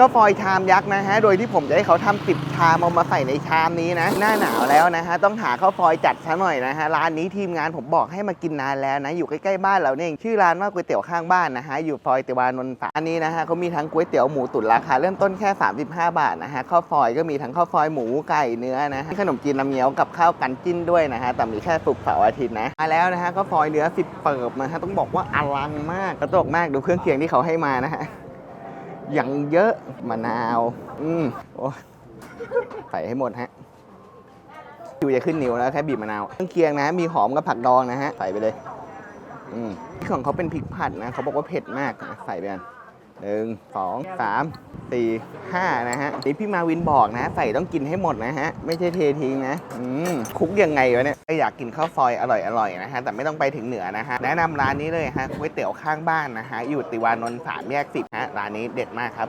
ก็ฟอยชามยักษ์นะฮะ โดยที่ผมจะให้เขาทำสิบชามเอามาใส่ในชามนี้นะ หน้าหนาวแล้วนะฮะ ต้องหาข้าวฟอยจัดซะหน่อยนะฮะ ร้านนี้ทีมงานผมบอกให้มากินนานแล้วนะ อยู่ใกล้ๆบ้านเราเนี่ยเองชื่อร้านว่าก๋วยเตี๋ยวข้างบ้านนะฮะ อยู่ซอยติวานนท์สาอันนี้นะฮะเขามีทั้งก๋วยเตี๋ยวหมูตุ๋นราคาเริ่มต้นแค่ 35 บาทนะฮะ ข้าวฟอยก็มีทั้งข้าวฟอยหมูไก่เนื้อนะฮะขนมจีนน้ำเงี้ยวกับข้าวกันจิ้นด้วยนะฮะ แต่มีแค่ศุกเสาร์อาทิตย์นะ มาแล้วนะฮะข้าวฟอยเนื้อสิบเปิบนะฮะต้องบอกว่าอลังมากกระตกมากดูเครื่องเคียงที่เขาให้มานะฮะ อย่างเยอะมะนาว อืมโอ้ใส่ให้หมดฮะคิวจะขึ้นนิ้วแล้วแค่บีบมะนาวเครื่องเคียงนะ มีหอมกับผักดองนะฮะ ใส่ไปเลย อืมที่ของเขาเป็นพริกผัดนะ เขาบอกว่าเผ็ดมากนะใส่ไปกัน หนึ่งสองสามสี่ห้านะฮะนี่พี่มาวินบอกนะ ใส่ต้องกินให้หมดนะฮะ ไม่ใช่เททิ้งนะอืมคุกยังไงวะเนี่ยอยากกินข้าวซอยอร่อยอร่อยนะฮะ แต่ไม่ต้องไปถึงเหนือนะฮะ แนะนำร้านนี้เลยฮะก๋วยเตี๋ยวข้างบ้านนะฮะ อยู่ติวานนท์สามแยกสิบฮะ ร้านนี้เด็ดมากครับ